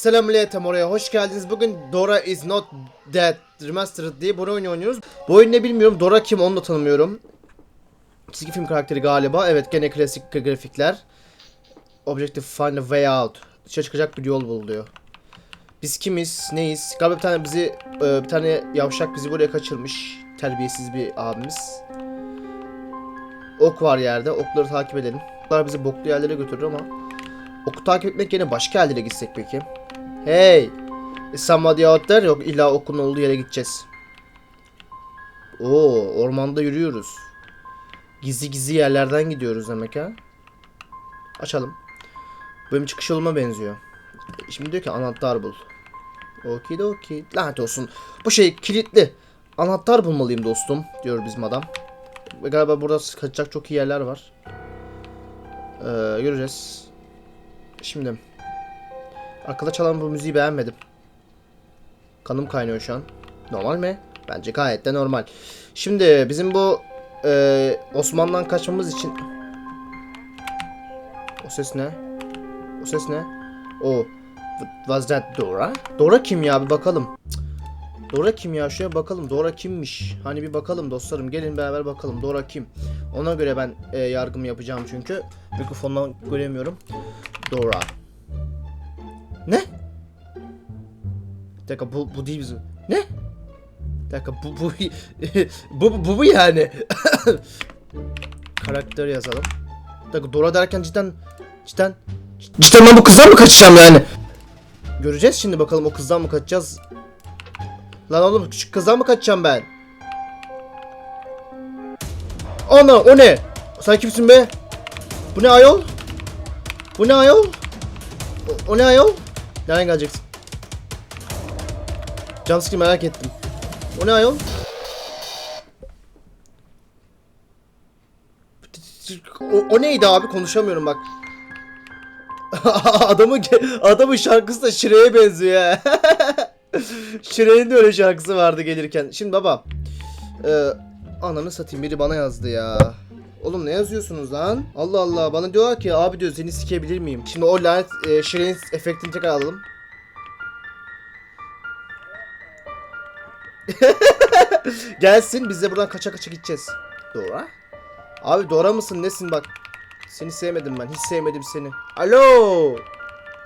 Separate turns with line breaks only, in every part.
Selamünaleyküm oraya hoş geldiniz. Bugün Dora is not dead remastered diye bu oyunu oynuyoruz. Bu oyun ne bilmiyorum. Dora kim onu da tanımıyorum. Çizgi film karakteri galiba. Evet gene klasik grafikler. Objective find a way out. Dışarı çıkacak bir yol buluyor. Biz kimiz? Neyiz? Galiba bir tane bizi e, bir tane yavşak bizi buraya kaçırmış. Terbiyesiz bir abimiz. Ok var yerde. Okları takip edelim. Oklar bizi boklu yerlere götürür ama oku takip etmek yerine başka yerlere gitsek peki? Hey! Somebody out there? Yok illa okun olduğu yere gideceğiz. Oo, ormanda yürüyoruz. Gizli gizli yerlerden gidiyoruz demek ha. Açalım. Bölüm çıkış yoluma benziyor. Şimdi diyor ki anahtar bul. Okidoki. Lanet olsun. Bu şey kilitli. Anahtar bulmalıyım dostum diyor bizim adam. Ve galiba burada kaçacak çok iyi yerler var. Ee, göreceğiz. Şimdi. Arkada çalan bu müziği beğenmedim. Kanım kaynıyor şu an. Normal mi? Bence gayet de normal. Şimdi bizim bu e, Osman'dan kaçmamız için... O ses ne? O ses ne? O. Was that Dora? Dora kim ya bir bakalım. Dora kim ya şuraya bakalım. Dora kimmiş? Hani bir bakalım dostlarım. Gelin beraber bakalım. Dora kim? Ona göre ben e, yargımı yapacağım çünkü. Mikrofondan göremiyorum. Dora. Dakika bu, bu değil bizim. Ne? Bir dakika bu bu bu bu, bu, bu yani. Karakter yazalım. Bir dakika Dora derken cidden cidden cidden ben bu kızdan mı kaçacağım yani? Göreceğiz şimdi bakalım o kızdan mı kaçacağız? Lan oğlum küçük kızdan mı kaçacağım ben? Ana o ne? Sen kimsin be? Bu ne ayol? Bu ne ayol? O, o ne ayol? Nereden geleceksin? Jumpscare merak ettim. O ne ayol? O, o neydi abi konuşamıyorum bak. adamın adamın şarkısı da Şire'ye benziyor ya. Şire'nin de öyle şarkısı vardı gelirken. Şimdi baba. E, ananı satayım biri bana yazdı ya. Oğlum ne yazıyorsunuz lan? Allah Allah bana diyorlar ki abi diyor seni sikebilir miyim? Şimdi o lanet e, Şire'nin efektini tekrar alalım. Gelsin biz de buradan kaça kaça gideceğiz. Dora? Abi Dora mısın nesin bak. Seni sevmedim ben hiç sevmedim seni. Alo.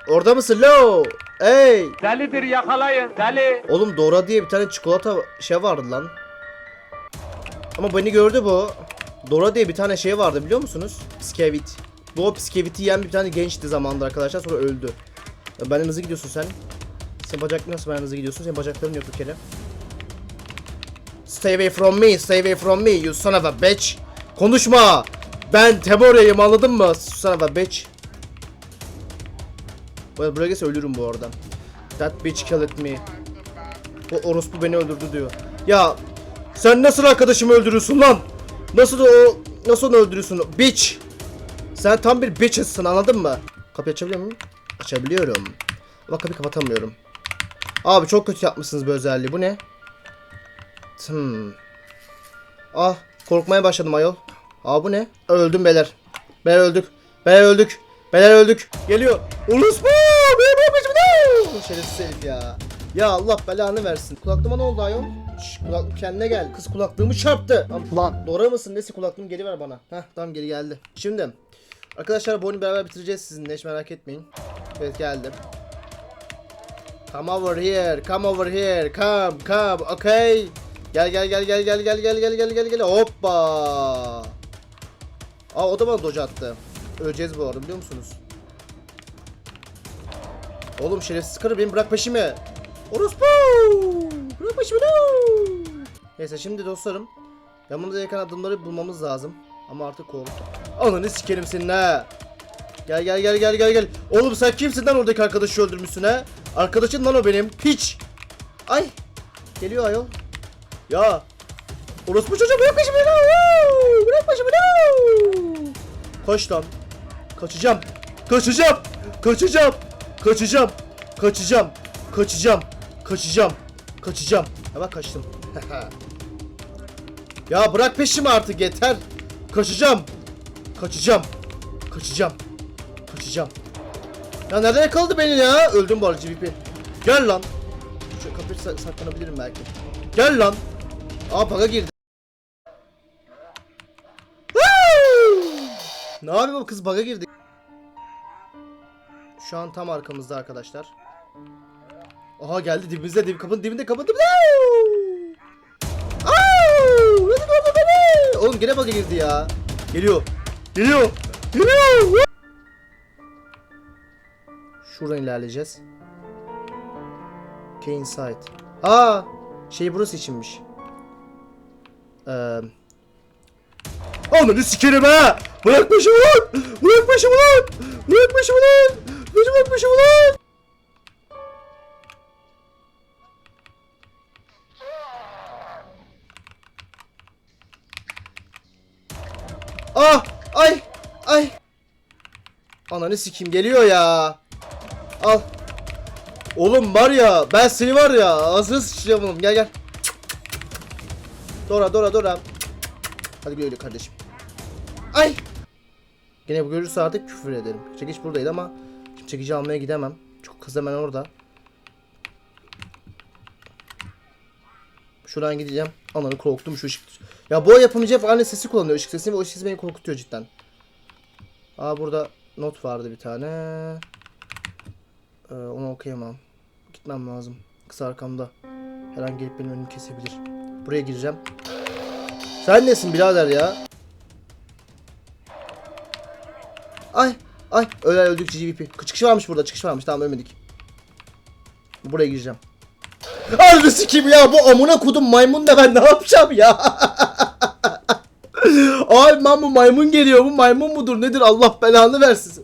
Orada mısın lo? Hey.
Delidir yakalayın deli.
Oğlum Dora diye bir tane çikolata şey vardı lan. Ama beni gördü bu. Dora diye bir tane şey vardı biliyor musunuz? Piskevit. Bu o Piskevit'i yiyen bir tane gençti zamanında arkadaşlar sonra öldü. Benden hızlı gidiyorsun sen. Sen bacak nasıl benden hızlı gidiyorsun? Senin bacakların yok bir kere. Stay away from me, stay away from me, you son of a bitch. Konuşma. Ben Temora'yım anladın mı? Son of a bitch. Bu- Buraya gelse ölürüm bu arada. That bitch killed me. O orospu beni öldürdü diyor. Ya sen nasıl arkadaşımı öldürüyorsun lan? Nasıl o nasıl onu öldürüyorsun? Bitch. Sen tam bir bitch'sin anladın mı? Kapıyı açabiliyor muyum? Açabiliyorum. Ama kapıyı kapatamıyorum. Abi çok kötü yapmışsınız bu özelliği. Bu ne? Hmm. Ah korkmaya başladım ayol. Aa bu ne? Öldüm beyler. Beyler öldük. Beyler öldük. Beyler öldük. Geliyor. Benim peşimde! Şerefsiz herif ya. Ya Allah belanı versin. Kulaklığıma ne oldu ayol? Şş, kulaklık kendine gel. Kız kulaklığımı çarptı. Lan Dora mısın? Nesi kulaklığım geri ver bana. Heh tamam geri geldi. Şimdi arkadaşlar bu oyunu beraber bitireceğiz sizinle hiç merak etmeyin. Evet geldim. Come over here. Come over here. Come come. Okay. Gel gel gel gel gel gel gel gel gel gel gel. Hoppa. Aa o da bana dodge attı. Öleceğiz bu arada biliyor musunuz? Oğlum şerefsiz karı beni bırak peşimi. Orospu. Bırak peşimi. Neyse şimdi dostlarım. Yanımıza yakın adımları bulmamız lazım. Ama artık korktum. Ananı sikerim senin ha. Gel gel gel gel gel gel. Oğlum sen kimsin lan oradaki arkadaşı öldürmüşsün ha? Arkadaşın lan o benim. Piç. Ay. Geliyor ayol. Ya. Orospu çocuğu bırak peşimi. Woo! Bırak peşimi. Woo! Koş lan. Kaçacağım. Kaçacağım. Kaçacağım. Kaçacağım. Kaçacağım. Kaçacağım. Kaçacağım. Kaçacağım. Bak kaçtım. ya bırak peşimi artık yeter. Kaçacağım. Kaçacağım. Kaçacağım. Kaçacağım. Ya nerede yakaladı beni ya? Öldüm bu arada GVP. Gel lan. Şu kapıyı sa- saklanabilirim belki. Gel lan. Aa bug'a girdi. Ne yapıyor bu kız bug'a girdi. Şu an tam arkamızda arkadaşlar. Aha geldi dibimizde dib kapının dibinde kapının dibinde. Oğlum gene bug'a girdi ya. Geliyor. Geliyor. Geliyor. Şuradan ilerleyeceğiz. Kane site. Aa, şey burası içinmiş. Eee Ananı sikerim ha! Bırak başımı lan! Bırak başımı lan! Bırak başımı lan! Bırak başımı lan! Ah! Ay! Ay! Ananı sikim geliyor ya. Al. Oğlum var ya ben seni var ya ağzına sıçacağım oğlum gel gel. Dora Dora Dora. Hadi güle kardeşim. Ay. Gene bu görürse artık küfür ederim. Çekiç buradaydı ama şimdi çekici almaya gidemem. Çok kız hemen orada. Şuradan gideceğim. Ananı korktum şu ışık. Ya bu yapımcı hep aynı sesi kullanıyor ışık sesini ve o ışık sesi beni korkutuyor cidden. Aa burada not vardı bir tane. Ee, onu okuyamam. Gitmem lazım. Kız arkamda. Her an gelip benim önümü kesebilir. Buraya gireceğim. Sen nesin birader ya? Ay ay öyle öldük GVP. Çıkış varmış burada çıkış varmış tamam ölmedik. Buraya gireceğim. Harbi sikeyim ya bu amına kodum maymun da ben ne yapacağım ya? Ay ben bu maymun geliyor bu maymun mudur nedir Allah belanı versin.